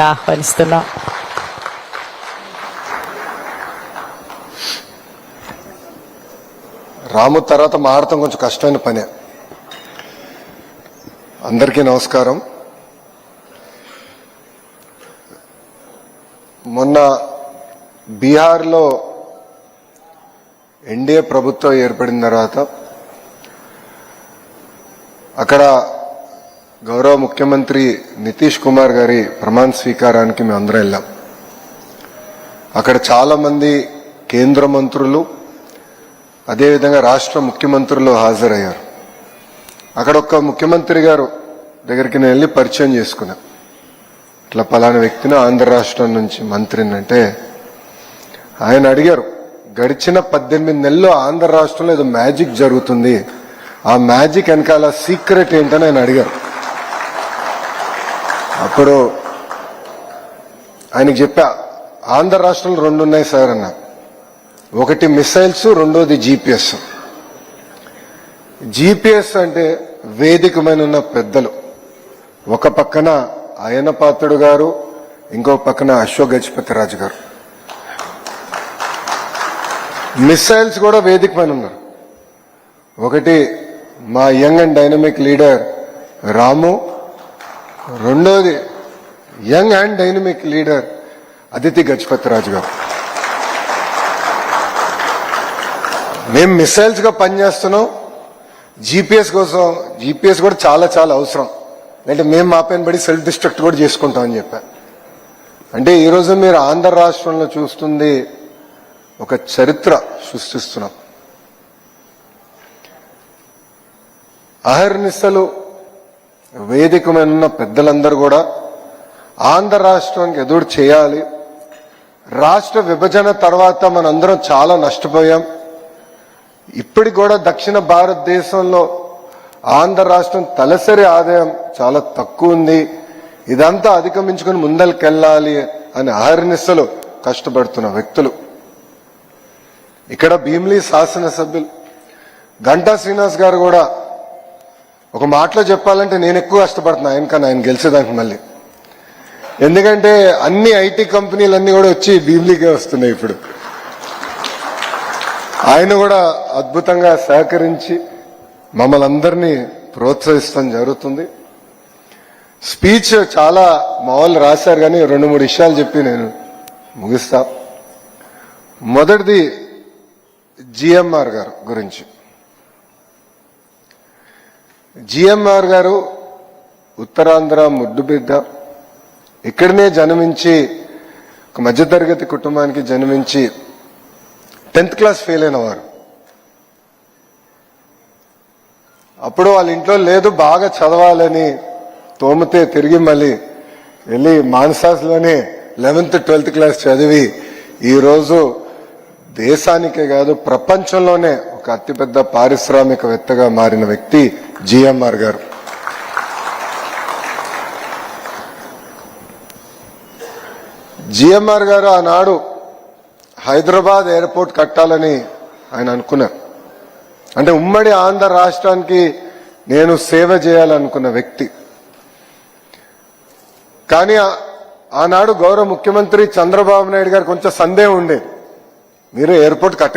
ఆహ్వానిస్తున్నాం. రాము తర్వాత మారటం కొంచెం కష్టమైన పనే. అందరికీ నమస్కారం. మొన్న బీహార్లో ఎన్డీఏ ప్రభుత్వం ఏర్పడిన తర్వాత అక్కడ గౌరవ ముఖ్యమంత్రి నితీష్ కుమార్ గారి ప్రమాణ స్వీకారానికి మేము అందరం వెళ్ళాం. అక్కడ చాలా మంది కేంద్ర మంత్రులు అదేవిధంగా రాష్ట్ర ముఖ్యమంత్రులు హాజరయ్యారు. అక్కడ ఒక ముఖ్యమంత్రి గారు దగ్గరికి నేను వెళ్ళి పరిచయం చేసుకున్నా. ఇట్లా పలానా వ్యక్తిని ఆంధ్ర రాష్ట్రం నుంచి మంత్రిని అంటే ఆయన అడిగారు గడిచిన పద్దెనిమిది నెలలు ఆంధ్ర రాష్ట్రంలో ఏదో మ్యాజిక్ జరుగుతుంది. ఆ మ్యాజిక్ వెనకాల సీక్రెట్ ఏంటని ఆయన అడిగారు. అప్పుడు ఆయనకి చెప్పా ఆంధ్ర రాష్ట్రంలో రెండు ఉన్నాయి సార్ అన్న. ఒకటి మిసైల్స్ రెండోది జీపీఎస్. జీపీఎస్ అంటే వేదికమైన ఉన్న పెద్దలు. ఒక పక్కన అయన పాత్రుడు గారు ఇంకో పక్కన అశోక్ గజపతి రాజు గారు. మిసైల్స్ కూడా వేదికమైన ఉన్నారు. ఒకటి మా young and dynamic leader Ramu రెండోది young and dynamic leader Aditi Gajapathi Raju garu. మేము మిసైల్స్గా పనిచేస్తున్నాం. జీపీఎస్ కోసం జీపీఎస్ కూడా చాలా చాలా అవసరం. అంటే మేము మా పైన పడి సెల్ఫ్ డిస్ట్రక్ట్ కూడా చేసుకుంటామని చెప్పా. అంటే ఈరోజు మీరు ఆంధ్ర రాష్ట్రంలో చూస్తుంది ఒక చరిత్ర సృష్టిస్తున్నాం. అహర్నిశలు వేదిక మీద ఉన్న పెద్దలందరూ కూడా ఆంధ్ర రాష్ట్రానికి ఎదురు చేయాలి. రాష్ట్ర విభజన తర్వాత మనందరం చాలా నష్టపోయాం. ఇప్పటికి కూడా దక్షిణ భారతదేశంలో ఆంధ్ర రాష్ట్రం తలసరి ఆదాయం చాలా తక్కువ ఉంది. ఇదంతా అధిగమించుకుని ముందరికెళ్ళాలి అని అహర్నిశలు కష్టపడుతున్న వ్యక్తులు. ఇక్కడ భీమిలి శాసనసభ్యులు గంటా శ్రీనివాస్ గారు కూడా ఒక మాటలో చెప్పాలంటే నేను ఎక్కువ కష్టపడుతున్నా. ఆయనకన్నా ఆయన గెలిచేదానికి మళ్ళీ. ఎందుకంటే అన్ని ఐటీ కంపెనీలన్నీ కూడా వచ్చి భీమ్లీకే వస్తున్నాయి ఇప్పుడు. ఆయన కూడా అద్భుతంగా సహకరించి మమ్మల్ని అందరినీ ప్రోత్సహిస్తాం జరుగుతుంది. స్పీచ్ చాలా మా వాళ్ళు రాశారు కానీ రెండు మూడు విషయాలు చెప్పి నేను ముగిస్తా. మొదటిది జిఎంఆర్ గారు గురించి. జిఎంఆర్ గారు ఉత్తరాంధ్ర ముద్దుబిడ్డ. ఇక్కడనే జన్మించి ఒక మధ్యతరగతి కుటుంబానికి జన్మించి టెన్త్ క్లాస్ ఫెయిల్ అయినవారు అప్పుడు వాళ్ళ ఇంట్లో లేదు బాగా చదవాలని తోమితే తిరిగి మళ్ళీ వెళ్ళి మాన్సాస్లోనే లెవెన్త్ ట్వెల్త్ క్లాస్ చదివి ఈరోజు దేశానికే కాదు ప్రపంచంలోనే ఒక అతిపెద్ద పారిశ్రామికవేత్తగా మారిన వ్యక్తి. జిఎంఆర్ గారు. జిఎంఆర్ గారు ఆనాడు హైదరాబాద్ ఎయిర్పోర్ట్ కట్టాలని ఆయన అనుకున్నారు. అంటే ఉమ్మడి ఆంధ్ర రాష్ట్రానికి నేను సేవ చేయాలనుకున్న వ్యక్తి. కానీ ఆనాడు గౌరవ ముఖ్యమంత్రి చంద్రబాబు నాయుడు గారు కొంచెం సందేహం ఉండేది. మీరు ఎయిర్పోర్ట్ కట్ట